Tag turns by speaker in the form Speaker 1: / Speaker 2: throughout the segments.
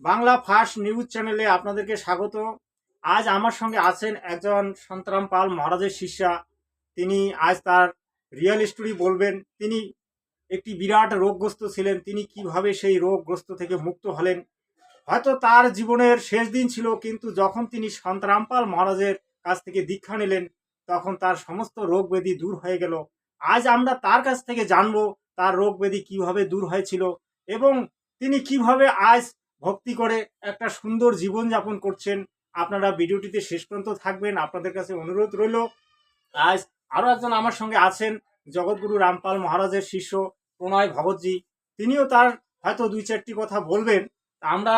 Speaker 1: Bangla first news চ্যানেলে আপনাদেরকে স্বাগত। আজ আমার সঙ্গে আছেন একজন সন্তরাম পাল মহারাজের শিষ্যা। তিনি আজ তার রিয়েল স্টোরি বলবেন। তিনি একটি বিরাট রোগগ্রস্ত ছিলেন। তিনি কীভাবে সেই রোগগ্রস্ত থেকে মুক্ত হলেন? হয়তো তার জীবনের শেষ দিন ছিল, কিন্তু যখন তিনি সন্তরামপাল মহারাজের কাছ থেকে দীক্ষা নিলেন, তখন তার সমস্ত রোগ ব্যাধি দূর হয়ে গেল। আজ আমরা তার কাছ থেকে জানব, তার রোগ ব্যাধি কীভাবে দূর হয়েছিল এবং তিনি কীভাবে আজ ভক্তি করে একটা সুন্দর জীবন যাপন করছেন। আপনারা ভিডিওটিতে শেষ পর্যন্ত থাকবেন। আপনাদের কাছে অনুরোধ রইল। আজ আরও একজন আমার সঙ্গে আছেন জগৎগুরু রামপাল মহারাজের শিষ্য প্রণয় ভগৎজি। তিনিও তার হয়তো দুই চারটি কথা বলবেন। আমরা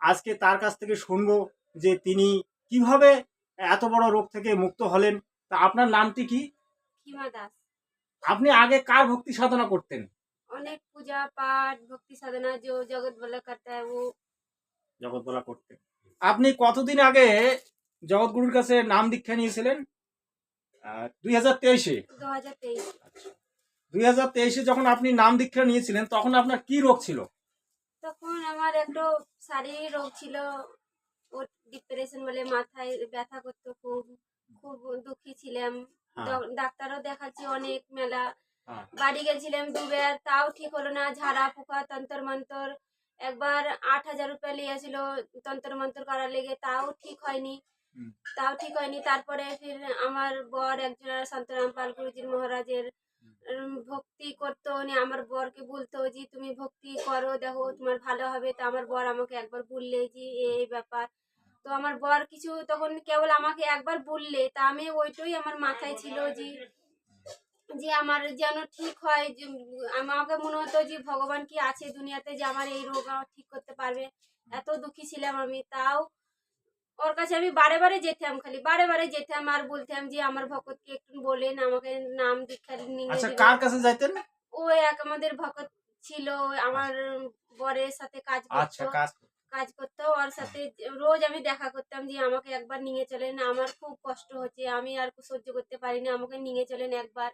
Speaker 1: আজকে তার কাছ থেকে শুনব যে তিনি কীভাবে এত বড় রোগ থেকে মুক্ত হলেন। তা আপনার নামটি কি? আপনি আগে কার ভক্তি সাধনা করতেন?
Speaker 2: অনেক পূজা পাঠ ভক্তি সাধনা যে জগৎ বলা করতে ও জগৎ
Speaker 1: বলা করতে। আপনি কতদিন আগে জগৎ গুরুর কাছে নাম দীক্ষা নিয়েছিলেন? দুই হাজার তেইশে।
Speaker 2: আচ্ছা।
Speaker 1: দুই হাজার তেইশে। যখন আপনি নাম দীক্ষা নিয়েছিলেন তখন আপনার কি রোগ ছিল?
Speaker 2: তখন আমার একটু শারীরিক রোগ ছিল ও ডিপ্রেশন বলে মাথায় ব্যথা করতো খুব খুব দুঃখী ছিলাম।
Speaker 1: হ্যাঁ।
Speaker 2: ডাক্তারও দেখাচ্ছি অনেক মেলা। বাড়ি গেছিলাম দুবার তাও ঠিক হলো না ঝাড়া ফুকা তন্তর মন্তর। একবার আট হাজার রুপিয়া লিয়েছিল তন্তর মন্তর করার লেগে তাও ঠিক হয়নি। তাও ঠিক হয়নি। তারপরে ফির আমার বর একজন সন্তরাম পাল গুরুজি মহারাজের ভক্তি করতো। উনি আমার বরকে বলতো যে তুমি ভক্তি করো দেখো তোমার ভালো হবে। তো আমার বর আমাকে একবার বললে যে এই ব্যাপার। তো আমার বর কিছু তখন কেবল আমাকে একবার বললে। তা আমি ওইটাই আমার মাথায় ছিল যে যে আমার যেন ঠিক হয় যে আমাকে মনে হতো যে ভগবান কি আছে দুনিয়াতে যে আমার এই রোগ আমার ঠিক করতে পারবে। এত দুঃখী ছিলাম আমি। তাও ওর কাছে আমি বারে বারে যেতাম খালি বারে বারে যেতাম আর বলতাম যে আমার ভকতকে একটু বলেন আমাকে নাম দীক্ষা
Speaker 1: আচ্ছা কার কাছে যাইতেন?
Speaker 2: ও এক আমাদের ভকত ছিল আমার বরের সাথে কাজ
Speaker 1: আচ্ছা
Speaker 2: করতো।
Speaker 1: কাজ
Speaker 2: কাজ করতো ওর সাথে রোজ আমি দেখা করতাম যে আমাকে একবার নিয়ে চলেন আমার খুব কষ্ট হচ্ছে আমি আর সহ্য করতে পারি না আমাকে নিয়ে চলেন একবার।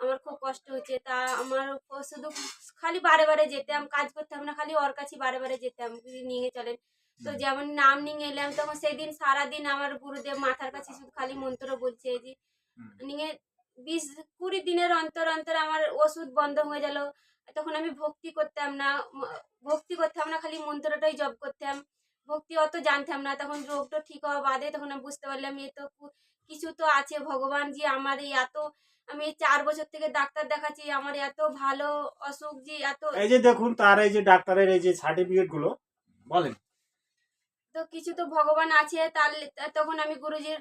Speaker 2: আমার খুব কষ্ট হচ্ছে। তা আমার শুধু খালি বারে বারে যেতাম কাজ করতাম না খালি ওর কাছে বারে বারে যেতাম যদি নিয়ে চলেন। তো যেমন নাম নিয়ে এলাম তখন সেদিন সারাদিন আমার গুরুদেব মাথার কাছে শুধু খালি মন্ত্র বলছে যে নিয়ে বিশ কুড়ি দিনের অন্তর অন্তর আমার ওষুধ বন্ধ হয়ে গেল। তখন আমি ভক্তি করতাম না ভক্তি করতাম না খালি মন্ত্রটাই জব করতাম। ভক্তি অত জানতাম না তখন রোগটা ঠিক হওয়া বাদে তখন আমি বুঝতে পারলাম এ তো কিছু তো আছে। ভগবান যে আমার এই এত আমি চার বছর থেকে ডাক্তার দেখাচ্ছি আমার এত ভালো অসুখ যে এত
Speaker 1: এই যে দেখুন তার এই যে ডাক্তারের এই যে সার্টিফিকেটগুলো বলেন।
Speaker 2: তো কিছু তো ভগবান আছে তার তখন আমি গুরুজির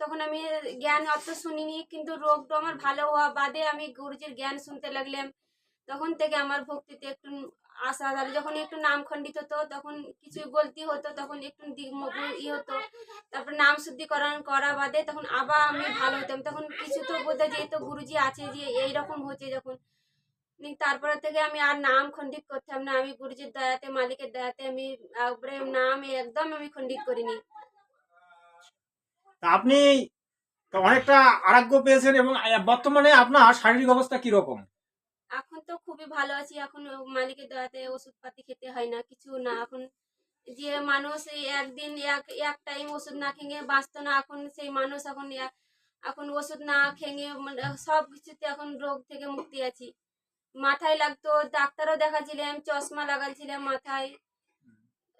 Speaker 2: তখন আমি জ্ঞান অত শুনিনি কিন্তু রোগটা আমার ভালো হওয়া বাদে আমি গুরুজির জ্ঞান শুনতে লাগলাম। তখন থেকে আমার ভক্তিতে একটু আশা হলো যখন একটু নাম খণ্ডিত হতো, তখন কিছু গলতি হতো, তখন একটু দি- ম- ই হতো। তারপর নাম শুদ্ধিকরণ করা বাদে তখন আবার আমি ভালো হতাম। তখন কিছু তো বোধহয় যে তো গুরুজি আছে যে এইরকম হচ্ছে যখন। তারপরে থেকে আমি আর নাম খণ্ডিত করতাম না। আমি গুরুজির দয়াতে, মালিকের দয়াতে আমি একবারে নাম একদম আমি খণ্ডিত করিনি।
Speaker 1: আপনি অনেকটা আরোগ্য পেয়েছেন এবং বর্তমানে আপনার শারীরিক অবস্থা কি রকম
Speaker 2: এখন তো খুবই ভালো আছি। এখন মালিকের দয়াতে ওষুধপাতি খেতে হয় না, কিছু না। এখন যে মানুষ একদিন এক এক টাইম ওষুধ না খেয়ে বাঁচতো না, এখন সেই মানুষ এখন এখন ওষুধ না খেয়ে মানে সব কিছুতে এখন রোগ থেকে মুক্তি আছি। মাথায় লাগতো, ডাক্তারও দেখাচ্ছিলাম, চশমা লাগাচ্ছিলাম মাথায়।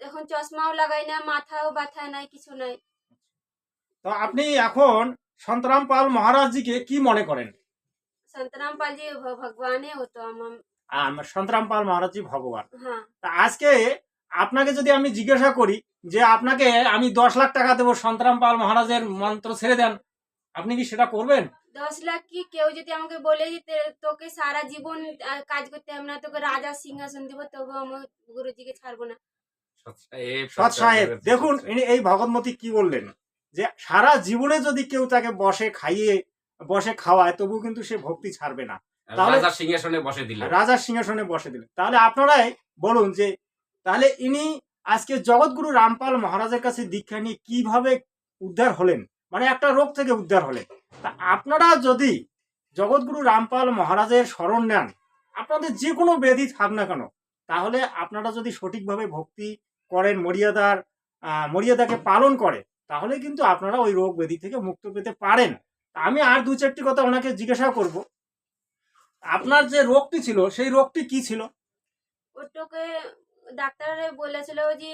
Speaker 2: এখন চশমাও লাগাই না, মাথাও ব্যথা নাই, কিছু নাই।
Speaker 1: তো আপনি এখন সন্তরাম পাল মহারাজজিকে কি মনে করেন? সন্তরাম পাল ভগবান আজকে আপনাকে যদি আমি জিজ্ঞাসা করি যে আপনাকে আমি দশ লাখ টাকা দেবো সন্তরাম পাল মহারাজের মন্ত্র ছেড়ে দেন আপনি কি সেটা করবেন?
Speaker 2: দশ লাখ কি কেউ যদি আমাকে বলে তোকে সারা জীবন কাজ করতে হবে না তোকে রাজা সিংহাসন দিব তবু আমার গুরুজিকে ছাড়বো না
Speaker 1: সাহেব দেখুন এই ভগতমতি কি বললেন? যে সারা জীবনে যদি কেউ তাকে বসে খাইয়ে বসে খাওয়ায় তবু কিন্তু সে ভক্তি ছাড়বে না। তাহলে-
Speaker 3: রাজার সিংহাসনে বসে দিল।
Speaker 1: রাজার সিংহাসনে বসে দিলেন তাহলে আপনারাই বলুন যে তাহলে ইনি আজকে জগৎগুরু রামপাল মহারাজের কাছে দীক্ষা নিয়ে কীভাবে উদ্ধার হলেন? মানে একটা রোগ থেকে উদ্ধার হলেন। তা আপনারা যদি জগৎগুরু রামপাল মহারাজের স্মরণ নেন আপনাদের যে কোনো ব্যাধি থাক না কেন তাহলে আপনারা যদি সঠিকভাবে ভক্তি করেন মর্যাদার আহ, মর্যাদাকে পালন করে তাহলে কিন্তু আপনারা ওই রোগ ব্যাধি থেকে মুক্ত পেতে পারেন। আমি আর দু চারটি কথা ওনাকে জিজ্ঞাসা করব। আপনার যে রোগটি ছিল, সেই রোগটি কি ছিল?
Speaker 2: ওটাকে ডাক্তার বলেছিল যে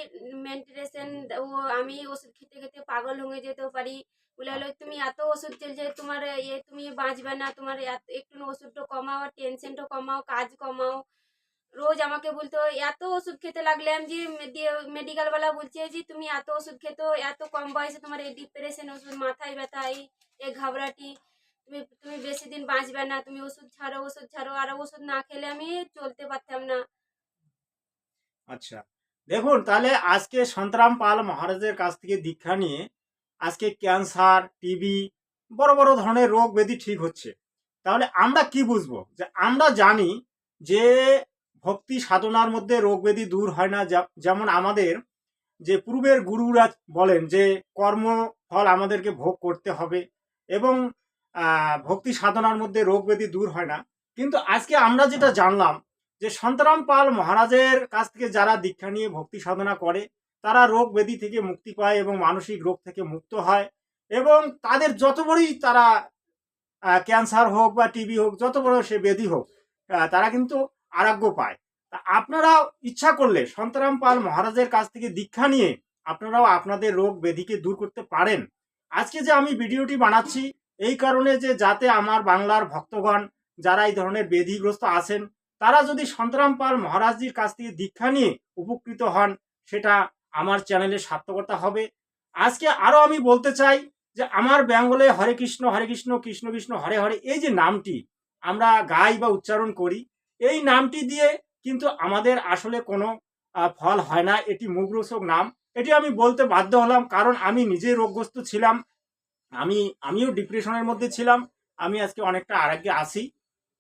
Speaker 2: মেন্টেনেশন ও আমি ওষুধ খেতে খেতে পাগল হয়ে যেতে পারি। বলে হলো, তুমি এত ওষুধ চলছে তোমার ইয়ে তুমি বাঁচবে না, তোমার একটু ওষুধটা কমাও, টেনশনটা কমাও, কাজ কমাও। রোজ আমাকে বলতো এত ওষুধ খেতে লাগলাম যে মেডিকেলওয়ালা বলছে যে তুমি এত ওষুধ খেতো, এত কম বয়সে তোমার এই ডিপ্রেশন ওষুধ, মাথায় ব্যথা, এই এই ঘাবড়াটি, তুমি তুমি বেশি দিন বাঁচবে না, তুমি ওষুধ ছাড়ো ওষুধ ছাড়ো, আর ওষুধ না খেলে আমি চলতে পারতাম না।
Speaker 1: আচ্ছা দেখুন, তাহলে আজকে সন্তরাম পাল মহারাজের কাছ থেকে দীক্ষা নিয়ে আজকে ক্যান্সার টিবি বড় বড় ধরনের রোগ ব্যাধি ঠিক হচ্ছে। তাহলে আমরা কি বুঝব? যে আমরা জানি যে ভক্তি সাধনার মধ্যে রোগ ব্যাধি দূর হয় না যেমন আমাদের যে পূর্বের গুরুরা বলেন যে কর্ম ফল আমাদেরকে ভোগ করতে হবে এবং ভক্তি সাধনার মধ্যে রোগ ব্যাধি দূর হয় না। কিন্তু আজকে আমরা যেটা জানলাম যে সন্তরাম পাল মহারাজের কাছ থেকে যারা দীক্ষা নিয়ে ভক্তি সাধনা করে, তারা রোগ ব্যাধি থেকে মুক্তি পায় এবং মানসিক রোগ থেকে মুক্ত হয় এবং তাদের যত বড়ই তারা ক্যান্সার হোক বা টিবি হোক, যত বড় সে ব্যাধি হোক তারা কিন্তু আরোগ্য পায়। তা আপনারা ইচ্ছা করলে সন্তরাম পাল মহারাজের কাছ থেকে দীক্ষা নিয়ে আপনারাও আপনাদের রোগ ব্যাধিকে দূর করতে পারেন। আজকে যে আমি ভিডিওটি বানাচ্ছি, এই কারণে যে যাতে আমার বাংলার ভক্তগণ যারা এই ধরনের ব্যাধিগ্রস্ত আছেন, তারা যদি সন্তরাম পাল মহারাজজির কাছ থেকে দীক্ষা নিয়ে উপকৃত হন, সেটা আমার চ্যানেলে সার্থকতা হবে। আজকে আরও আমি বলতে চাই যে আমার বেঙ্গলে হরে কৃষ্ণ হরে কৃষ্ণ কৃষ্ণ কৃষ্ণ, হরে হরে এই যে নামটি, আমরা গাই বা উচ্চারণ করি এই নামটি দিয়ে কিন্তু আমাদের আসলে কোনো ফল হয় না। এটি মুগ্রসক নাম। এটি আমি বলতে বাধ্য হলাম কারণ আমি নিজে রোগগ্রস্ত ছিলাম। আমি আমিও ডিপ্রেশনের মধ্যে ছিলাম। আমি আজকে অনেকটা আরোগ্যে আছি।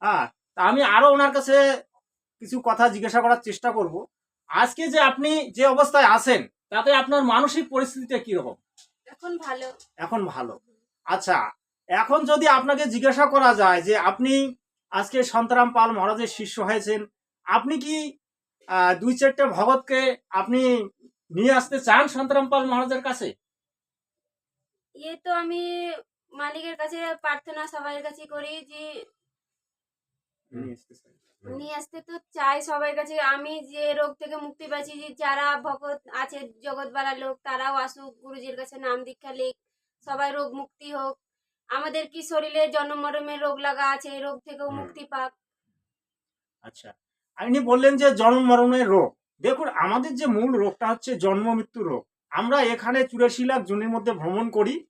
Speaker 1: হ্যাঁ তা আমি আরও ওনার কাছে কিছু কথা জিজ্ঞাসা করার চেষ্টা করব। আজকে যে আপনি যে অবস্থায় আছেন তাতে আপনার মানসিক পরিস্থিতিটা কীরকম?
Speaker 2: এখন ভালো।
Speaker 1: এখন ভালো। আচ্ছা এখন যদি আপনাকে জিজ্ঞাসা করা যায় যে আপনি আজকে সন্তরাম পাল মহারাজের শিষ্য হয়েছেন। আপনি কি আহ, দুই চারটে ভগতকে আপনি নিয়ে আসতে চান সন্তরাম পাল মহারাজের কাছে?
Speaker 2: ইয়ে তো আমি মালিকের কাছে প্রার্থনা সবার কাছে করি যে নিয়ে আসতে তো চাই সবার কাছে। আমি যে রোগ থেকে মুক্তি পাচ্ছি যে যারা ভগত আছে জগৎবালা লোক তারাও আসুক গুরুজির কাছে নাম দীক্ষা লিখ সবাই রোগ মুক্তি হোক। আমাদের কি শরীরে জন্ম মরমের রোগ লাগা আছে এই রোগ থেকেও
Speaker 1: হুম।
Speaker 2: মুক্তি পাক।
Speaker 1: আচ্ছা আপনি বললেন যে জন্ম মরণের রোগ। দেখুন আমাদের যে মূল রোগটা হচ্ছে জন্ম মৃত্যু রোগ। আমরা এখানে চুরাশি লাখ জনের মধ্যে ভ্রমণ করি।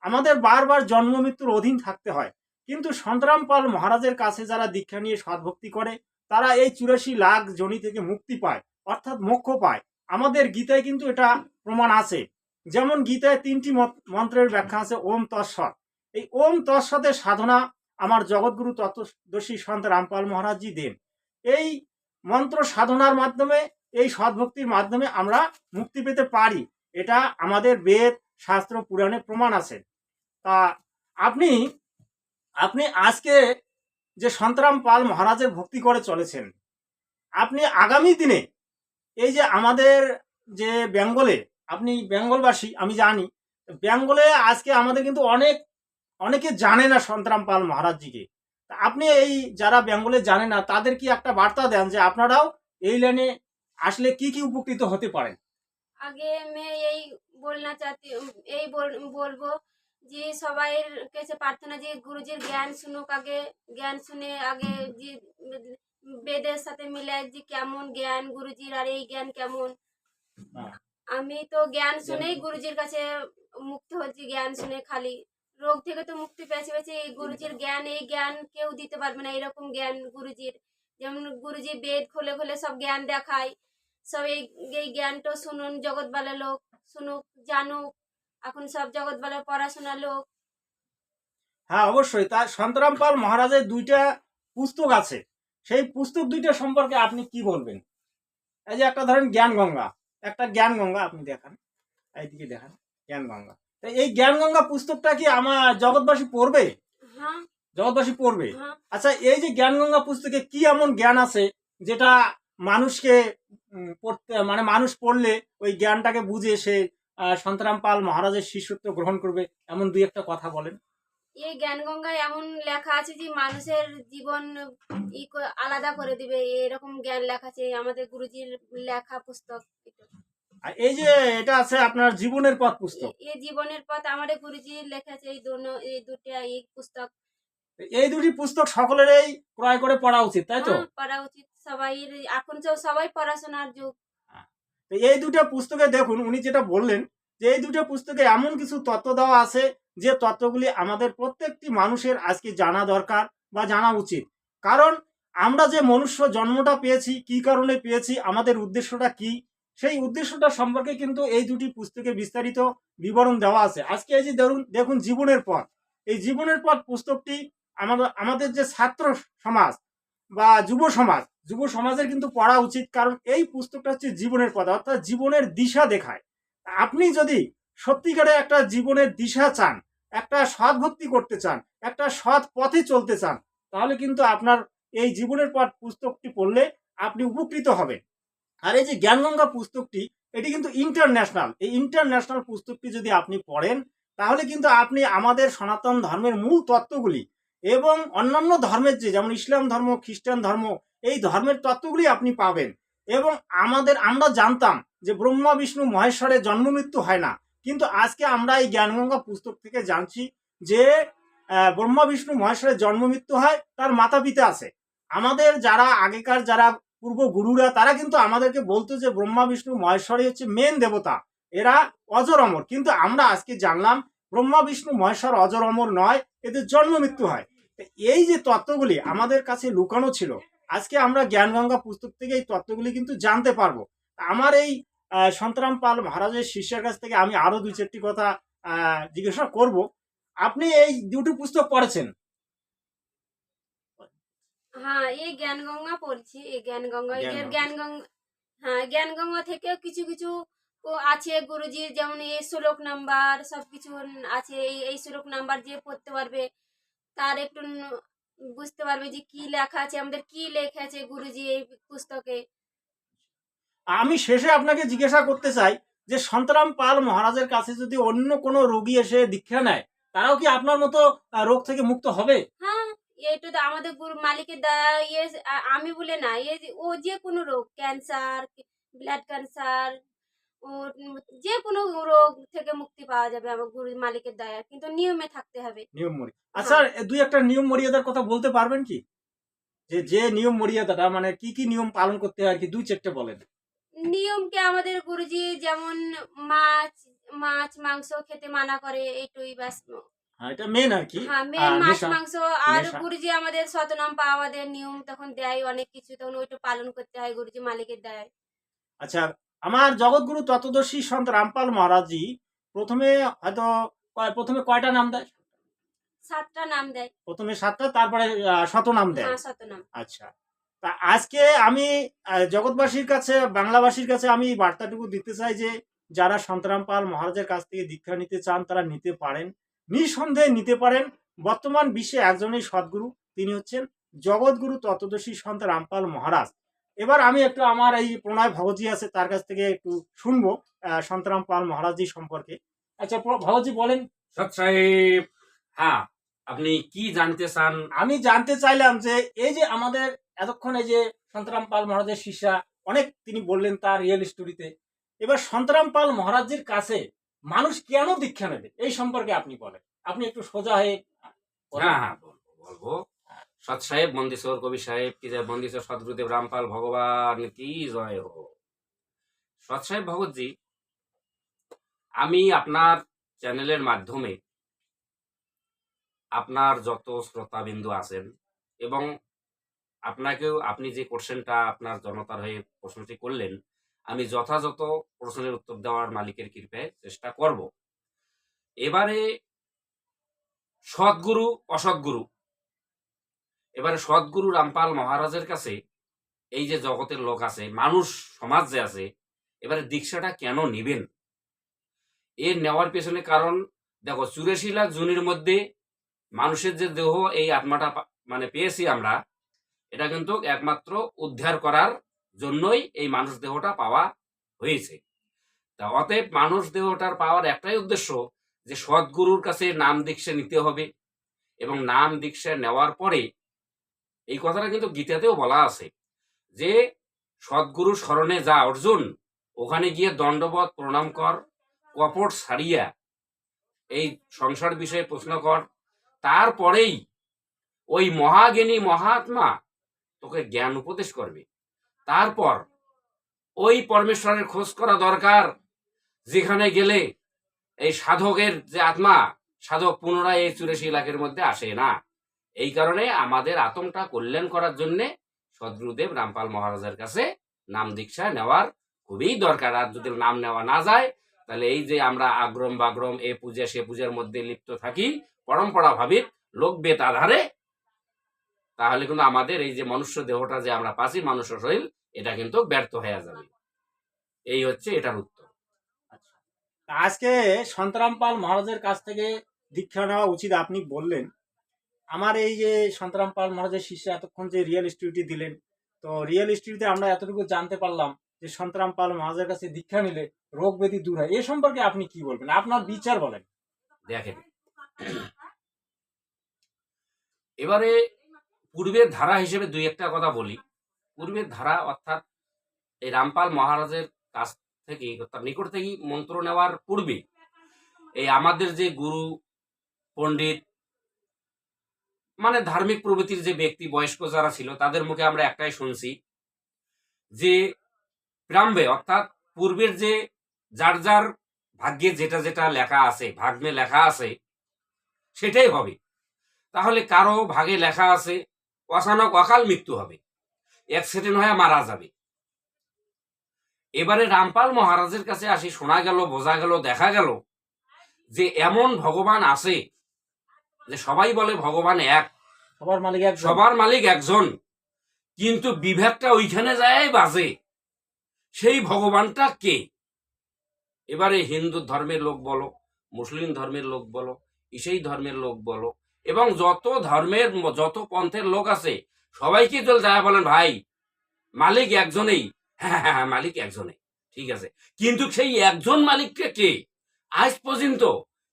Speaker 1: আমাদের বারবার জন্ম মৃত্যুর অধীন থাকতে হয়। কিন্তু সন্তরাম পাল মহারাজের কাছে যারা দীক্ষা নিয়ে সদ্ভক্তি করে তারা এই চুরাশি লাখ জনি থেকে মুক্তি পায় অর্থাৎ মোক্ষ পায়। আমাদের গীতায় কিন্তু এটা প্রমাণ আছে। যেমন গীতায় তিনটি মত- মন্ত্রের ব্যাখ্যা আছে ওম তৎসৎ। এই ওম তৎসতের সাধনা আমার জগৎগুরু তত্ত্বদর্শী সন্ত রামপাল মহারাজজি দেন। এই মন্ত্র সাধনার মাধ্যমে, এই সদ্ভক্তির মাধ্যমে আমরা মুক্তি পেতে পারি। এটা আমাদের বেদ, শাস্ত্র, পুরাণে প্রমাণ আছে। তা আপনি আপনি আজকে যে সন্তরাম পাল মহারাজের ভক্তি করে চলেছেন, আপনি আগামী দিনে এই যে আমাদের যে বেঙ্গলে, আপনি বেঙ্গলবাসী, আমি জানি, বেঙ্গলে আজকে আমাদের কিন্তু অনেক অনেকে জানে না সন্তরাম পাল মহারাজজিকে। আপনি এই যারা বেঙ্গলে জানে না তাদের কি একটা বার্তা দেন যে আপনারাও এই লাইনে আসলে কি কি উপকৃত হতে পারেন?
Speaker 2: আগে আমি এই বলনা চাচ্ছি এই বল- বলব যে সবাইয়ের কাছে প্রার্থনা যে গুরুজির জ্ঞান শুনুক আগে জ্ঞান শুনে আগে যে বেদের সাথে মিলে যে কেমন জ্ঞান গুরুজির আর এই জ্ঞান কেমন।
Speaker 1: হ্যাঁ।
Speaker 2: আমি তো জ্ঞান শুনেই গুরুজির কাছে মুক্ত হচ্ছি জ্ঞান শুনে খালি। রোগ থেকে তো মুক্তি পেয়েছে। পেয়েছে এই গুরুজির জ্ঞান। এই জ্ঞান কেউ দিতে পারবে না এরকম জ্ঞান গুরুজির। যেমন গুরুজি বেদ খুলে খুলে সব জ্ঞান দেখায়। সব এই এই জ্ঞানটা শুনুন জগৎ জগৎবালা লোক। শুনুক, জানুক। এখন সব জগৎ জগৎবালা পড়াশোনা লোক।
Speaker 1: হ্যাঁ অবশ্যই। তার সন্তরাম পাল মহারাজের দুইটা পুস্তক আছে। সেই পুস্তক দুইটা সম্পর্কে আপনি কি বলবেন? এই যে একটা ধরেন জ্ঞান গঙ্গা একটা জ্ঞান গঙ্গা আপনি দেখান। এইদিকে দেখান। জ্ঞান গঙ্গা এই জ্ঞান গঙ্গা পুস্তকটা কি আমার জগৎবাসী পড়বে?
Speaker 2: হ্যাঁ।
Speaker 1: জগৎবাসী পড়বে?
Speaker 2: হ্যাঁ।
Speaker 1: আচ্ছা এই যে জ্ঞান গঙ্গা পুস্তকে কি এমন জ্ঞান আছে যেটা মানুষকে পড়তে মানে মানুষ পড়লে ওই জ্ঞানটাকে বুঝে সে সন্তরাম পাল মহারাজের শিষ্যত্ব গ্রহণ করবে? এমন দুই একটা কথা বলেন।
Speaker 2: এই জ্ঞানগঙ্গায় এমন লেখা আছে যে মানুষের জীবন আলাদা করে দিবে। এরকম জ্ঞান লেখা আছে আমাদের গুরুজির লেখা পুস্তক।
Speaker 1: এই যে এটা আছে আপনার জীবনের পথ পুস্তক
Speaker 2: এই জীবনের পথ আমাদের গুরুজি লেখা আছে এই দোনো এই দুটা এই পুস্তক।
Speaker 1: এই দুটি পুস্তক সকলেরই ক্রয় করে পড়া উচিত তাই তো?
Speaker 2: হ্যাঁ, পড়া উচিত সবাই এখন তো সবাই পড়াশোনার যুগ।
Speaker 1: এই দুটো পুস্তকে দেখুন উনি যেটা বললেন যে এই দুটো পুস্তকে এমন কিছু তত্ত্ব দেওয়া আছে যে তত্ত্বগুলি আমাদের প্রত্যেকটি মানুষের আজকে জানা দরকার বা জানা উচিত। কারণ আমরা যে মনুষ্য জন্মটা পেয়েছি কি কারণে পেয়েছি আমাদের উদ্দেশ্যটা কি সেই উদ্দেশ্যটা সম্পর্কে কিন্তু এই দুটি পুস্তকে বিস্তারিত বিবরণ দেওয়া আছে। আজকে এই যে ধরুন, দেখুন জীবনের পথ। এই জীবনের পথ পুস্তকটি আমাদের আমাদের যে ছাত্র সমাজ বা যুব সমাজ, যুব সমাজের কিন্তু পড়া উচিত, কারণ এই পুস্তকটা হচ্ছে জীবনের পথ, অর্থাৎ জীবনের দিশা দেখায়। আপনি যদি সত্যিকারে একটা জীবনের দিশা চান, একটা সৎ ভক্তি করতে চান, একটা সৎ পথে চলতে চান, তাহলে কিন্তু আপনার এই জীবনের পথ পুস্তকটি পড়লে আপনি উপকৃত হবেন। আর এই যে জ্ঞানগঙ্গা পুস্তকটি, এটি কিন্তু ইন্টারন্যাশনাল এই ইন্টারন্যাশনাল পুস্তকটি যদি আপনি পড়েন, তাহলে কিন্তু আপনি আমাদের সনাতন ধর্মের মূল তত্ত্বগুলি এবং অন্যান্য ধর্মের যে, যেমন ইসলাম ধর্ম, খ্রিস্টান ধর্ম, এই ধর্মের তত্ত্বগুলি আপনি পাবেন। এবং আমাদের, আমরা জানতাম যে ব্রহ্মা, বিষ্ণু মহেশ্বরের জন্ম মৃত্যু হয় না। কিন্তু আজকে আমরা এই জ্ঞানগঙ্গা পুস্তক থেকে জানছি যে ব্রহ্মা, বিষ্ণু মহেশ্বরের জন্ম মৃত্যু হয়, তার মাতা পিতা আছে। আমাদের যারা আগেকার যারা পূর্ব গুরুরা তারা কিন্তু আমাদেরকে বলতো যে ব্রহ্মা, বিষ্ণু, মহেশ্বরই হচ্ছে মেন দেবতা। এরা অজর অমর। কিন্তু আমরা আজকে জানলাম, ব্রহ্মা, বিষ্ণু, মহেশ্বর অজর অমর নয়, এদের জন্ম মৃত্যু হয়। এই যে তত্ত্বগুলি আমাদের কাছে লুকানো ছিল, আজকে আমরা জ্ঞানগঙ্গা পুস্তক থেকে এই তত্ত্বগুলি কিন্তু জানতে পারব। আমার এই সন্তরাম পাল মহারাজের শিষ্যের কাছ থেকে আমি আরও দুই চারটি কথা জিজ্ঞাসা করব। আপনি এই দুটি পুস্তক পড়েছেন?
Speaker 2: হ্যাঁ এই জ্ঞানগঙ্গা পড়ছি এই জ্ঞানগঙ্গা এর
Speaker 1: জ্ঞানগঙ্গা।
Speaker 2: হ্যাঁ জ্ঞানগঙ্গা থেকেও কিছু কিছু আছে গুরুজির যেমন এই শ্লোক নাম্বার আছে এই এই শ্লোক নাম্বার যে পড়তে পারবে তার একটু বুঝতে পারবে যে কি লেখা আছে আমাদের কি লেখা আছে গুরুজি এই পুস্তকে
Speaker 1: আমি শেষে আপনাকে জিজ্ঞাসা করতে চাই যে সন্তরাম পাল মহারাজের কাছে যদি অন্য কোনো রোগী এসে দীক্ষা নেয় তারাও কি আপনার মতো রোগ থেকে মুক্ত হবে
Speaker 2: হ্যাঁ এটা তো আমাদের গুরু মালিকের দয়া ইয়ে আমি বলে না এ যে- ও যে কোনো রোগ ক্যান্সার ব্লাড ক্যান্সার ও যে কোনো রোগ থেকে মুক্তি পাওয়া যাবে আমার গুরু মালিকের দয়া কিন্তু নিয়মে থাকতে হবে।
Speaker 1: নিয়ম মরি আচ্ছা দুই একটা নিয়ম মর্যাদার কথা বলতে পারবেন কি? যে যে নিয়ম মর্যাদাটা মানে কি কি নিয়ম পালন করতে হয় আর কি দুই চারটে বলেন।
Speaker 2: নিয়মকে আমাদের গুরুজি যেমন মাছ মাছ মাংস খেতে মানা করে এইটুই ব্যাস।
Speaker 1: হ্যাঁ এটা মেন আর কি।
Speaker 2: হ্যাঁ মাছ মাংস আর গুরুজি আমাদের শতনাম পাওয়াদের নিয়ম তখন দেয় অনেক কিছু তখন ওইটা পালন করতে হয় গুরুজি মালিকের দেয়
Speaker 1: আচ্ছা আমার জগৎগুরু তত্ত্বদর্শী সন্ত রামপাল মহারাজজি প্রথমে হয়তো প্রথমে কয়টা নাম দেয়?
Speaker 2: সাতটা নাম দেয়।
Speaker 1: প্রথমে সাতটা তারপরে শত নাম দেয়।
Speaker 2: হ্যাঁ
Speaker 1: আচ্ছা তা আজকে আমি জগৎবাসীর কাছে বাংলাবাসীর কাছে আমি বার্তাটুকু দিতে চাই যে যারা সন্তরাম পাল মহারাজের কাছ থেকে দীক্ষা নিতে চান তারা নিতে পারেন। নিঃসন্দেহে নিতে পারেন। বর্তমান বিশ্বে একজনই সদ্গুরু তিনি হচ্ছেন জগৎগুরু তত্ত্বদর্শী সন্ত রামপাল মহারাজ। এবার আমি একটু আমার এই প্রণয় ভগতজি আছে তার কাছ থেকে একটু শুনব সন্তরাম পাল মহারাজজি সম্পর্কে। আচ্ছা ভগতজি বলেন।
Speaker 3: সাহেব হ্যাঁ আপনি কি জানতে চান?
Speaker 1: আমি জানতে চাইলাম যে এই যে আমাদের এতক্ষণ এই যে সন্তরাম পাল মহারাজের শিষ্যা অনেক তিনি বললেন তার রিয়েল স্টোরিতে। এবার সন্তরাম পাল মহারাজের কাছে মানুষ কেন দীক্ষা নেবে? এই সম্পর্কে আপনি বলেন। আপনি একটু সোজা হয়ে।
Speaker 3: হ্যাঁ হ্যাঁ বলব বলব। সৎ সাহেব মন্দিশ্বর কবি সাহেব, কি জয় মন্দিশ্বর সদগুরুদেব, রামপাল ভগবান, কি জয় হো সৎ সাহেব ভগতজি আমি আপনার চ্যানেলের মাধ্যমে আপনার যত শ্রোতাবিন্দু আছেন এবং আপনাকেও আপনি যে কোশ্চেনটা আপনার জনতার হয়ে প্রশ্নটি করলেন আমি যথাযথ প্রশ্নের উত্তর দেওয়ার মালিকের কৃপায় চেষ্টা করব। এবারে সদ্গুরু অসৎগুরু এবারে সদ্গুরু রামপাল মহারাজের কাছে এই যে জগতের লোক আছে, মানুষ, সমাজ যে আছে, এবারে দীক্ষাটা কেন নিবেন? এর নেওয়ার পেছনে কারণ, দেখো চুরাশি লাখ জুনির মধ্যে মানুষের যে দেহ, এই আত্মাটা মানে পেয়েছি আমরা, এটা কিন্তু একমাত্র উদ্ধার করার জন্যই এই মানুষ দেহটা পাওয়া হয়েছে। তা অতএব মানুষ দেহটার পাওয়ার একটাই উদ্দেশ্য যে সদ্গুরুর কাছে নাম দীক্ষা নিতে হবে এবং নাম দীক্ষা নেওয়ার পরে এই কথাটা কিন্তু গীতাতেও বলা আছে যে সদ্গুরু স্মরণে যা অর্জুন, ওখানে গিয়ে দণ্ডবত প্রণাম কর, কপট সারিয়া এই সংসার বিষয়ে প্রশ্ন কর। তারপরেই ওই মহাজ্ঞানী মহাত্মা তোকে জ্ঞান উপদেশ করবে। তারপর ওই পরমেশ্বরের খোঁজ করা দরকার, যেখানে গেলে এই সাধকের যে আত্মা, সাধক পুনরায় এই চুরাশি লাখের মধ্যে আসে না। এই কারণে আমাদের আতঙ্কটা কল্যাণ করার জন্যে সদ্গুরুদেব রামপাল মহারাজের কাছে নাম দীক্ষা নেওয়ার খুবই দরকার। আর যদি নাম নেওয়া না যায়, তাহলে এই যে আমরা আগ্রম বাগ্রম এ পূজা সে পূজার মধ্যে লিপ্ত থাকি পরম্পরা ভাবিত লোকবেত আধারে তাহলে কিন্তু আমাদের এই যে মনুষ্য দেহটা যে আমরা পাচ্ছি মানুষ শরীর এটা কিন্তু ব্যর্থ হয়ে যাবে। এই হচ্ছে এটার উত্তর।
Speaker 1: আচ্ছা। আজকে সন্তরাম পাল মহারাজের কাছ থেকে দীক্ষা নেওয়া উচিত আপনি বললেন। আমার এই যে সন্তরাম পাল মহারাজের শিষ্য এতক্ষণ যে রিয়েল স্টুডিওটি দিলেন তো রিয়েল স্টুডিওতে আমরা এতটুকু জানতে পারলাম যে সন্তরাম পাল মহারাজের কাছে দীক্ষা নিলে রোগ ব্যাধি দূর হয়। এ সম্পর্কে আপনি কি বলবেন? আপনার বিচার বলেন।
Speaker 3: দেখেন। এবারে পূর্বের ধারা হিসেবে দুই একটা কথা বলি। পূর্বের ধারা অর্থাৎ এই রামপাল মহারাজের কাছ থেকে অর্থাৎ নিকট থেকে মন্ত্র নেওয়ার পূর্বে এই আমাদের যে গুরু, পণ্ডিত মানে ধার্মিক প্রবৃত্তির যে ব্যক্তি, বয়স্ক যারা ছিল, তাদের মুখে আমরা একটাই শুনছি যে প্রাম্বে অর্থাৎ পূর্বের যে যার যার ভাগ্যে যেটা যেটা লেখা আছে ভাগ্যে লেখা আছে, সেটাই হবে। তাহলে কারও ভাগে লেখা আছে অচানক অকাল মৃত্যু হবে। অ্যাক্সিডেন্ট হয়ে মারা যাবে। এবারে রামপাল মহারাজের কাছে আসি শোনা গেল বোঝা গেল দেখা গেল যে এমন ভগবান আছে যে সবাই বলে ভগবান এক।
Speaker 1: সবার মালিক এক
Speaker 3: সবার মালিক একজন। কিন্তু বিভেদটা ওইখানে যায় বাজে। সেই ভগবানটা কে? এবারে হিন্দু ধর্মের লোক বলো মুসলিম ধর্মের লোক বলো ইসেই ধর্মের লোক বলো এবং যত ধর্মের যত পন্থের লোক আছে সবাইকে চল যায় বলেন ভাই মালিক একজনেই। হ্যাঁ হ্যাঁ হ্যাঁ, মালিক একজনেই ঠিক আছে। কিন্তু সেই একজন মালিককে কে? আজ পর্যন্ত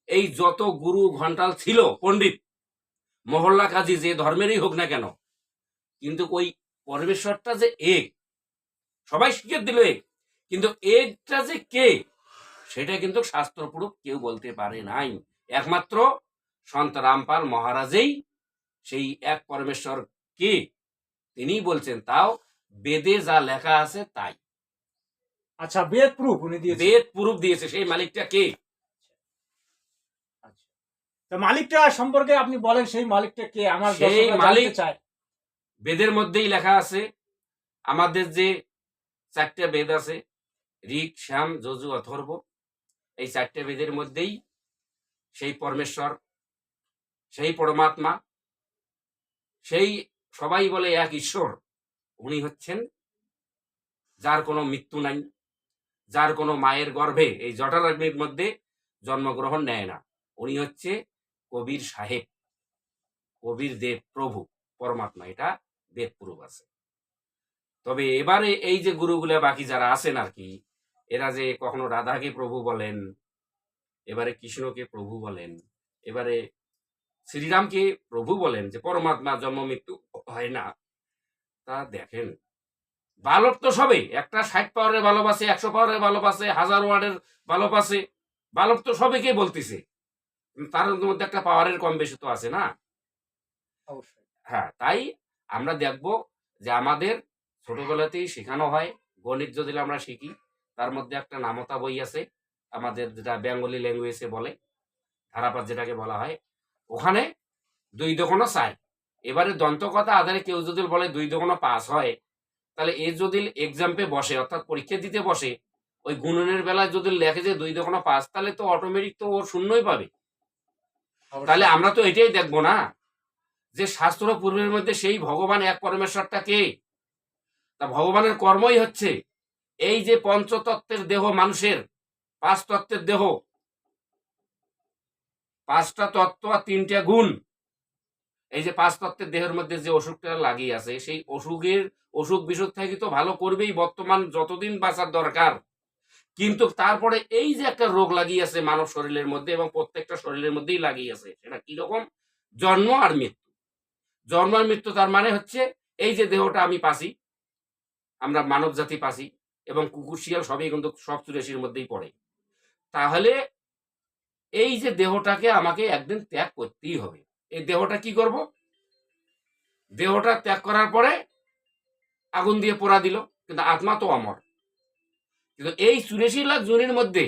Speaker 3: এই যত গুরু ঘন্টাল ছিল পণ্ডিত মহল্লা কাজী যে ধর্মেরই হোক না কেন কিন্তু ওই পরমেশ্বরটা যে এক সবাই শিখে দিল এক কিন্তু একটা যে কে সেটা কিন্তু শাস্ত্রপুরুষ কেউ বলতে পারে নাই। একমাত্র সন্ত রামপাল মহারাজেই সেই এক পরমেশ্বর কে তিনি বলছেন তাও বেদে যা লেখা আছে তাই।
Speaker 1: আচ্ছা বেদ প্রুফ উনি দিয়েছেন।
Speaker 3: বেদ প্রুফ দিয়েছে সেই মালিকটা কে?
Speaker 1: আচ্ছা। তো মালিকটা সম্পর্কে আপনি বলেন সেই মালিকটা কে? আমার
Speaker 3: সেই মালিক-
Speaker 1: চায়।
Speaker 3: বেদের মধ্যেই লেখা আছে আমাদের যে চারটে বেদ আছে ঋক শ্যাম যজু অথর্ব এই চারটে বেদের মধ্যেই সেই পরমেশ্বর সেই পরমাত্মা, সেই সবাই বলে এক ঈশ্বর, উনি হচ্ছেন যার কোনো মৃত্যু নাই, যার কোনো মায়ের গর্ভে এই জটারাগ্নির মধ্যে জন্মগ্রহণ নেয় না। উনি হচ্ছে কবির সাহেব, কবির দেব প্রভু, পরমাত্মা, এটা বেদ প্রুফ আছে। তবে এবারে এই যে গুরুগুলা বাকি যারা আছেন আর কি, এরা যে কখনো রাধাকে প্রভু বলেন, এবারে কৃষ্ণকে প্রভু বলেন, এবারে শ্রীরামকে প্রভু বলেন যে পরমাত্মা জন্ম মৃত্যু হয় না। তা দেখেন বালক তো সবে একটা ষাট পাওয়ারের ভালোবাসে একশো পাওয়ারের ভালোবাসে হাজার ওয়ার্ডের ভালোবাসে বালক তো সবেকে বলতেছে? তার মধ্যে একটা পাওয়ারের কম বেশি তো আছে না? হ্যাঁ তাই আমরা দেখব যে আমাদের ছোটবেলাতেই শেখানো হয় গণিত যদি আমরা শিখি তার মধ্যে একটা নামতা বই আছে আমাদের যেটা বেঙ্গলি ল্যাঙ্গুয়েজে বলে ধারাপাত যেটাকে বলা হয় ওখানে দুই দোকানো চাই। এবারে দন্তকথা আধারে কেউ যদি বলে দুই দোকানো পাস হয় তাহলে এ যদি এক্সাম্পে বসে অর্থাৎ পরীক্ষা দিতে বসে ওই গুণনের বেলায় যদি লেখে যে দুই দোকানো পাস তাহলে তো অটোমেটিক তো ও শূন্যই পাবে। তাহলে আমরা তো এটাই দেখব না যে শাস্ত্র পূর্বের মধ্যে সেই ভগবান এক পরমেশ্বরটা কে? তা ভগবানের কর্মই হচ্ছে এই যে পঞ্চতত্ত্বের দেহ মানুষের পাঁচ তত্ত্বের দেহ পাঁচটা তত্ত্ব আর তিনটা গুণ। এই যে পাঁচ তত্ত্বের দেহের মধ্যে যে অসুখটা লাগিয়ে আছে, সেই অসুখের অসুখ বিসুখ থেকে তো ভালো করবেই, বর্তমান যতদিন বাঁচার দরকার। কিন্তু তারপরে এই যে একটা রোগ লাগিয়ে আছে মানব শরীরের মধ্যে এবং প্রত্যেকটা শরীরের মধ্যেই লাগিয়ে আছে, সেটা কীরকম জন্ম আর মৃত্যু। জন্ম আর মৃত্যু তার মানে হচ্ছে, এই যে দেহটা আমি পাসি, আমরা মানব জাতি পাসি এবং কুকুর শিয়াল সবই কিন্তু সব চুরাশির মধ্যেই পড়ে। তাহলে এই যে দেহটাকে আমাকে একদিন ত্যাগ করতেই হবে। এই দেহটা কি করব? দেহটা ত্যাগ করার পরে আগুন দিয়ে পোড়া দিল, কিন্তু আত্মা তো অমর। কিন্তু এই চুরাশি লাখ জনের মধ্যে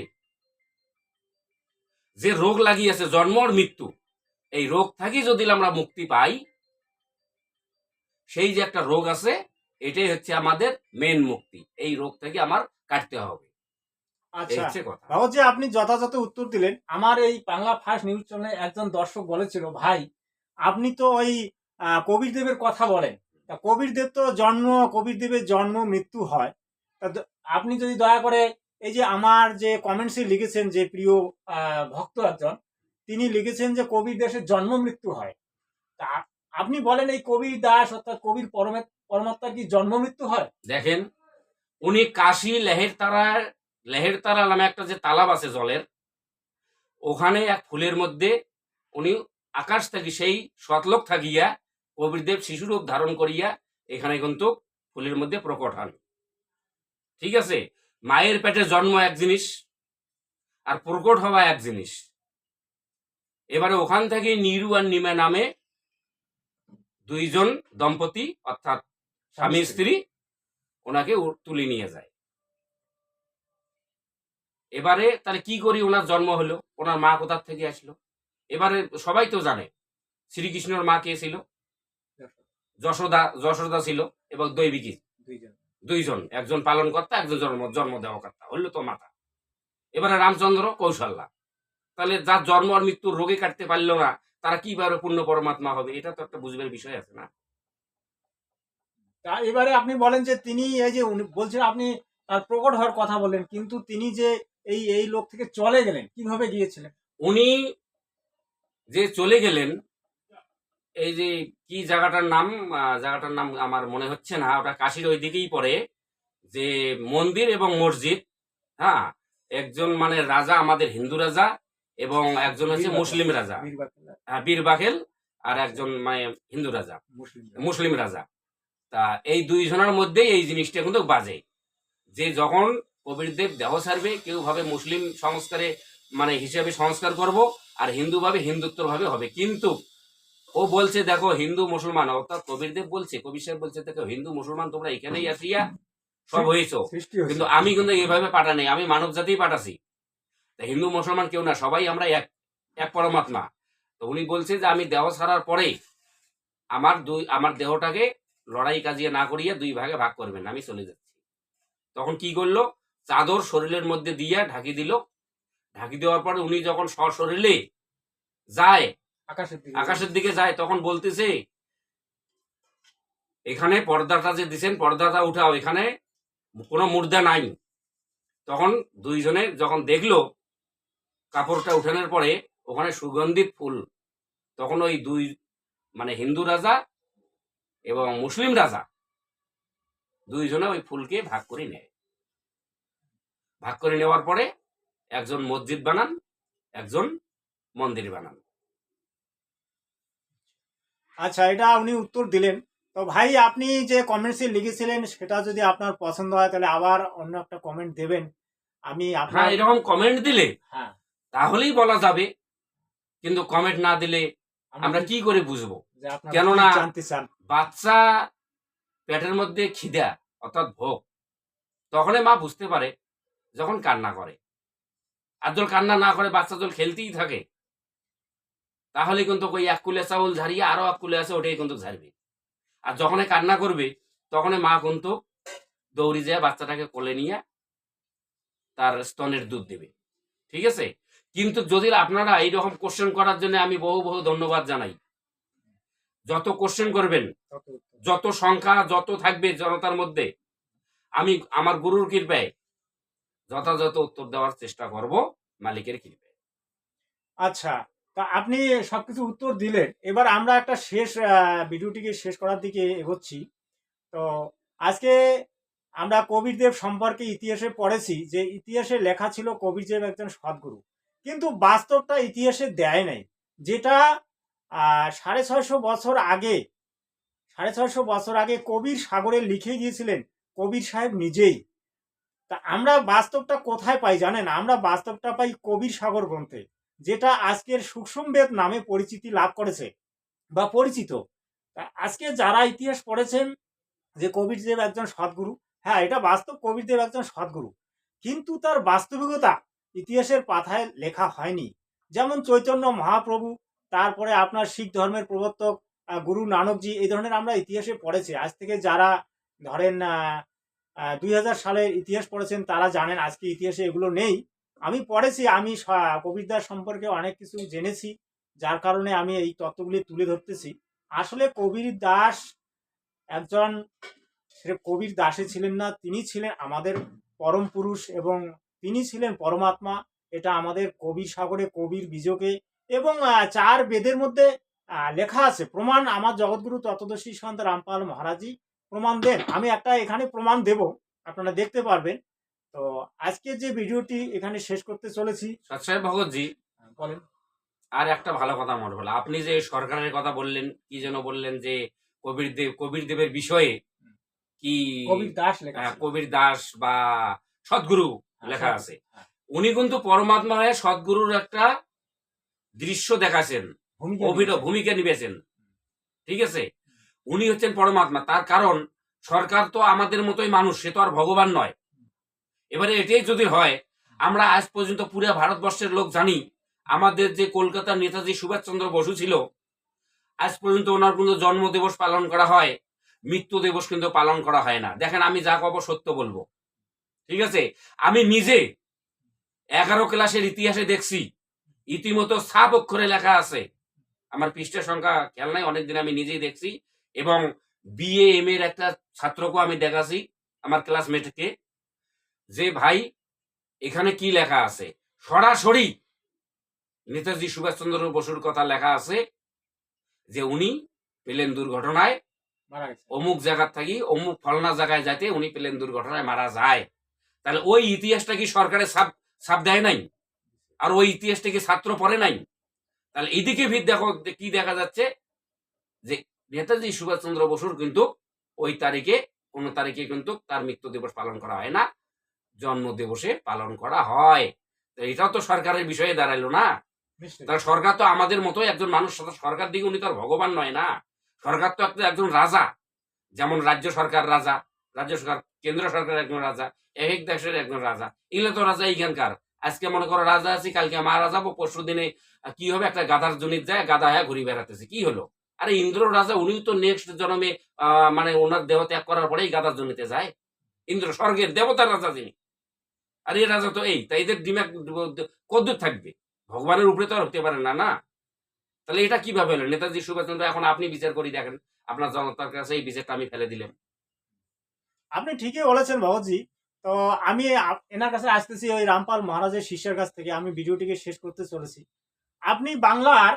Speaker 3: যে রোগ লাগিয়েছে, জন্ম আর মৃত্যু, এই রোগ থাকি যদি আমরা মুক্তি পাই, সেই যে একটা রোগ আছে, এটাই হচ্ছে আমাদের মেন মুক্তি। এই রোগ থেকে আমার কাটতে হবে।
Speaker 1: আচ্ছা বাবুজি আপনি যথাযথ উত্তর দিলেন। আমার এই বাংলা ফার্স্ট নিউজ চ্যানেলে একজন দর্শক বলেছিল ভাই আপনি তো ওই কবির দেবের কথা বলেন। তা কবির দেব তো জন্ম কবির দেবের জন্ম মৃত্যু হয়। তা আপনি যদি দয়া করে এই যে আমার যে কমেন্টসে লিখেছেন যে প্রিয় ভক্ত একজন তিনি লিখেছেন যে কবির দেশের জন্ম মৃত্যু হয়। তা আপনি বলেন এই কবির দাস অর্থাৎ কবির পরমে পরমাত্মার কি জন্ম মৃত্যু হয়?
Speaker 3: দেখেন উনি কাশি লেহের তারার লেহের তারা নামে একটা যে তালাব আছে জলের ওখানে এক ফুলের মধ্যে উনি আকাশ থেকে সেই শতলোক থাকিয়া কবিরদেব শিশুরূপ ধারণ করিয়া এখানে কিন্তু ফুলের মধ্যে প্রকট হন। ঠিক আছে? মায়ের পেটে জন্ম এক জিনিস আর প্রকট হওয়া এক জিনিস। এবারে ওখান থেকে নিরু আর নিমা নামে দুইজন দম্পতি অর্থাৎ স্বামী স্ত্রী। ওনাকে তুলে নিয়ে যায়। এবারে তাহলে কি করি? ওনার জন্ম হলো ওনার মা কোথার থেকে আসলো? এবারে সবাই তো জানে শ্রীকৃষ্ণর মা কে ছিল? যশোদা যশোদা ছিল এবং দৈবিকী
Speaker 1: দুইজন।
Speaker 3: একজন পালন কর্তা একজন জন্ম জন্ম দেওয়া কর্তা হইল তো মাতা। এবারে রামচন্দ্র কৌশল্যা। তাহলে যার জন্ম আর মৃত্যুর রোগে কাটতে পারল না তারা কীভাবে পূর্ণ পরমাত্মা হবে? এটা তো একটা বুঝবার বিষয় আছে না?
Speaker 1: তা এবারে আপনি বলেন যে তিনি এই যে বলছেন আপনি তার প্রকট হওয়ার কথা বলেন কিন্তু তিনি যে এই এই লোক থেকে চলে গেলেন কীভাবে গিয়েছিলেন?
Speaker 3: উনি যে চলে গেলেন এই যে কি জায়গাটার নাম জায়গাটার নাম আমার মনে হচ্ছে না ওটা কাশির ওই দিকেই পড়ে যে মন্দির এবং মসজিদ হ্যাঁ? একজন মানে রাজা আমাদের হিন্দু রাজা এবং একজন হচ্ছে মুসলিম রাজা। হ্যাঁ, বীর বাঘেল আর একজন মানে হিন্দু রাজা
Speaker 1: মুসলিম
Speaker 3: মুসলিম রাজা। তা এই দুইজনের মধ্যে এই জিনিসটা কিন্তু বাজে। যে যখন কবিরদেব দেহ সারবে কেউ ভাবে মুসলিম সংস্কারে মানে হিসেবে সংস্কার করব আর হিন্দু ভাবে হিন্দুত্ব ভাবে হবে। কিন্তু ও বলছে দেখো হিন্দু মুসলমান অর্থাৎ কবিরদেব বলছে কবির সাহেব বলছে দেখো হিন্দু মুসলমান তোমরা এখানেই আসিয়া সব হয়েছো। কিন্তু আমি কিন্তু এইভাবে পাঠানি আমি মানব জাতি পাঠাছি। তা হিন্দু মুসলমান কেউ না সবাই আমরা এক এক পরমাত্মা। তো উনি বলছে যে আমি দেহ ছাড়ার পরে আমার দুই আমার দেহটাকে লড়াই কাজিয়ে না করিয়ে দুই ভাগে ভাগ করবেন আমি চলে যাচ্ছি। তখন কি করল? চাদর শরীরের মধ্যে দিয়া ঢাকি দিল। ঢাকি দেওয়ার পরে উনি যখন সশরীরে যায়
Speaker 1: আকাশের দিকে।
Speaker 3: আকাশের দিকে যায় তখন বলতেছে এখানে পর্দাটা যে দিছেন পর্দাটা উঠাও এখানে কোনো মুর্দা নাই। তখন দুইজনে যখন দেখল কাপড়টা উঠানোর পরে ওখানে সুগন্ধিত ফুল। তখন ওই দুই মানে হিন্দু রাজা এবং মুসলিম রাজা দুইজনে ওই ফুলকে ভাগ করে নেয়। ভাগ করে নেওয়ার পরে একজন মসজিদ বানান একজন মন্দির বানান।
Speaker 1: আচ্ছা এটা উনি উত্তর দিলেন। তো ভাই আপনি যে কমেন্টসে লিখেছিলেন সেটা যদি আপনার পছন্দ হয় তাহলে আবার অন্য একটা কমেন্ট দেবেন। আমি আপনার
Speaker 3: হ্যাঁ এরকম কমেন্ট দিলে
Speaker 1: হ্যাঁ।
Speaker 3: তাহলেই বলা যাবে। কিন্তু কমেন্ট না দিলে আমরা কি করে বুঝব? কেননা-
Speaker 1: চান?
Speaker 3: বাচ্চা পেটের মধ্যে খিদা অর্থাৎ ভোগ তখনই মা বুঝতে পারে যখন কান্না করে। আর যখন কান্না না করে বাচ্চা যখন খেলতেই থাকে তাহলে কিন্তু ওই এক কুলে চাউল ঝাড়িয়ে আরও এক কুলে আছে ওটাই কিন্তু ঝাড়বে। আর যখনই কান্না করবে তখনই মা কিন্তু দৌড়ি যায় বাচ্চাটাকে কোলে নিয়ে তার স্তনের দুধ দেবে। ঠিক আছে? কিন্তু যদি আপনারা এইরকম কোশ্চেন করার জন্য আমি বহু বহু ধন্যবাদ জানাই। যত কোশ্চেন করবেন যত সংখ্যা যত থাকবে জনতার মধ্যে আমি আমার গুরুর কৃপায় যথাযথ উত্তর দেওয়ার চেষ্টা করব মালিকের কৃপায়
Speaker 1: আচ্ছা তা আপনি সবকিছু উত্তর দিলেন। এবার আমরা একটা শেষ ভিডিওটিকে শেষ করার দিকে এগোচ্ছি। তো আজকে আমরা কবিরদেব সম্পর্কে ইতিহাসে পড়েছি যে ইতিহাসে লেখা ছিল কবিরদেব একজন সদ্গুরু। কিন্তু বাস্তবটা ইতিহাসে দেয় নাই। যেটা সাড়ে ছয়শো বছর আগে, সাড়ে ছয়শো বছর আগে কবির সাগরে লিখে গিয়েছিলেন কবির সাহেব নিজেই। তা আমরা বাস্তবটা কোথায় পাই জানেন? আমরা বাস্তবটা পাই কবির সাগর গ্রন্থে, যেটা আজকের সুষুমবেদ নামে পরিচিতি লাভ করেছে বা পরিচিত। আজকে যারা ইতিহাস পড়েছেন যে কবিরদেব একজন সদ্গুরু হ্যাঁ এটা বাস্তব কবিরদেব একজন সদ্গুরু, কিন্তু তার বাস্তবিকতা ইতিহাসের পাথায় লেখা হয়নি। যেমন চৈতন্য মহাপ্রভু, তারপরে আপনার শিখ ধর্মের প্রবর্তক গুরু নানকজি, এই ধরনের আমরা ইতিহাসে পড়েছি। আজ থেকে যারা ধরেন দুই হাজার সালের ইতিহাস পড়েছেন, তারা জানেন আজকে ইতিহাসে এগুলো নেই। আমি পড়েছি, আমি কবিরদাস সম্পর্কে অনেক কিছু জেনেছি, যার কারণে আমি এই তত্ত্বগুলি তুলে ধরতেছি। আসলে কবির দাস একজন কবির দাসে ছিলেন না, তিনি ছিলেন আমাদের পরম পুরুষ এবং তিনি ছিলেন পরমাত্মা। এটা আমাদের কবির সাগরে কবির বীজকে এবং চার বেদের মধ্যে লেখা আছে। প্রমাণ আমার জগৎগুরু তত্ত্বদর্শী সন্ত রামপাল মহারাজই প্রমাণ দেন। আমি একটা এখানে প্রমাণ দেব। আপনারা দেখতে পারবেন। তো আজকে যে ভিডিওটি এখানে শেষ করতে চলেছি
Speaker 3: সৎসাহেব ভগৎজি
Speaker 1: বলেন।
Speaker 3: আর একটা ভালো কথা মনে হলো আপনি যে সরকারের কথা বললেন কি যেন বললেন যে কবির দেব কবির দেবের বিষয়ে কি
Speaker 1: কবির দাস লেখা
Speaker 3: হ্যাঁ, কবির দাস বা সদ্গুরু
Speaker 1: হ্যাঁ,
Speaker 3: লেখা আছে।
Speaker 1: হ্যাঁ।
Speaker 3: উনি কিন্তু পরমাত্মা হয়ে সদ্গুরুর একটা দৃশ্য দেখাছেন।
Speaker 1: ভূমিকা
Speaker 3: নিবেছেন। ঠিক আছে? উনি হচ্ছেন পরমাত্মা। তার কারণ, সরকার তো আমাদের মতোই মানুষ, সে তো আর ভগবান নয়। এবারে এটাই যদি হয়, আমরা আজ পর্যন্ত পুরো ভারতবর্ষের লোক জানি, আমাদের যে কলকাতার নেতাজি সুভাষচন্দ্র বসু ছিল, আজ পর্যন্ত ওনার কিন্তু জন্ম দিবস পালন করা হয়, মৃত্যু দিবস কিন্তু পালন করা হয় না। দেখেন, আমি যা কব সত্য বলব। ঠিক আছে? আমি নিজে এগারো ক্লাসের ইতিহাসে দেখছি ইতিমতো সাপ অক্ষরে লেখা আছে। আমার পৃষ্ঠের সংখ্যা খেয়াল নাই, অনেকদিন আমি নিজেই দেখছি। এবং বিএ এম এর একটা ছাত্রকে আমি দেখাছি আমার ক্লাসমেটকে যে ভাই এখানে কি লেখা আছে? সরাসরি নেতাজি সুভাষচন্দ্র বসুর কথা লেখা আছে যে উনি প্লেন দুর্ঘটনায় অমুক জায়গার থাকি অমুক ফলনা জায়গায় যাতে উনি প্লেন দুর্ঘটনায় মারা যায়। তাহলে ওই ইতিহাসটা কি সরকারের সাপ সাপ দেয় নাই? আর ওই ইতিহাসটা কি ছাত্র পড়ে নাই? তাহলে এদিকে ভিত দেখো কি দেখা যাচ্ছে যে নেতাজি সুভাষচন্দ্র বসুর কিন্তু ওই তারিখে কোন তারিখে কিন্তু তার মৃত্যু দিবস পালন করা হয় না। জন্ম দিবসে পালন করা হয়। তো এটাও তো সরকারের বিষয়ে দাঁড়াইলো না। তাহলে সরকার তো আমাদের মতো একজন মানুষ সরকার দিকে উনি তো আর ভগবান নয় না। সরকার তো একটা একজন রাজা। যেমন রাজ্য সরকার রাজা রাজ্য সরকার কেন্দ্র সরকার একজন রাজা এক এক দেশের একজন রাজা। এগুলো তো রাজা এইখানকার। আজকে মনে করো রাজা আছি কালকে মারা যাব পরশু দিনে কি হবে? একটা গাধার জনিত যায় গাধা হ্যাঁ ঘুরে বেড়াতেছে। কি হলো? আরে ইন্দ্র রাজা উনি তো নেক্সট জন্মে মানে ওনার দেহ ত্যাগ করার পরেই গাধার জমিতে যায়। ইন্দ্র স্বর্গের দেবতার রাজা যিনি। আর এই রাজা তো এই, তাই এদের দিমাগ কদ্দূর থাকবে। ভগবানের উপরে তো আর হতে পারে না না? তাহলে এটা কীভাবে হলো? নেতাজি সুভাষচন্দ্র, এখন আপনি বিচার করি দেখেন, আপনার জনতার কাছে এই বিচারটা আমি ফেলে দিলাম।
Speaker 1: আপনি ঠিকই বলেছেন ভগতজি তো আমি এনার কাছে আসতেছি ওই রামপাল মহারাজের শিষ্যের কাছ থেকে, আমি ভিডিওটিকে শেষ করতে চলেছি। আপনি বাংলার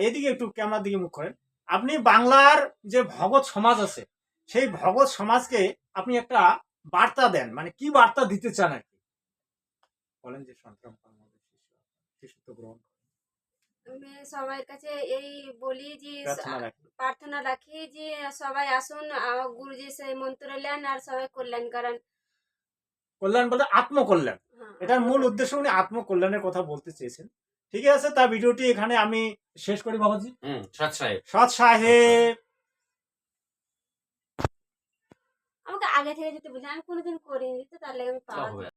Speaker 1: এদিকে একটু ক্যামেরার দিকে মুখ করেন। আপনি বাংলার যে ভগৎ সমাজ আছে সেই ভগৎ সমাজকে আপনি একটা বার্তা দেন। মানে কি বার্তা দিতে চান আর কি? বলেন যে সন্তান শিশুত্ব গ্রহণ
Speaker 2: আমি সবার কাছে এই বলি যে
Speaker 1: প্রার্থনা রাখি।
Speaker 2: যে সবাই আসুন গুরুজি সেই মন্ত্র নেন আর সবাই কল্যাণ করেন।
Speaker 1: কল্যাণ বলতে আত্মকল্যাণ।
Speaker 2: হ্যাঁ,
Speaker 1: এটার মূল উদ্দেশ্য উনি আত্মকল্যাণের কথা বলতে চেয়েছেন। ঠিক আছে তা ভিডিওটি এখানে আমি শেষ করি বাবাজি।
Speaker 3: সৎ সাহেব।
Speaker 1: সৎ সাহেব।
Speaker 2: আমাকে আগে থেকে যদি বুঝি আমি কোনোদিন করিনি তো তাহলে আমি পাওয়া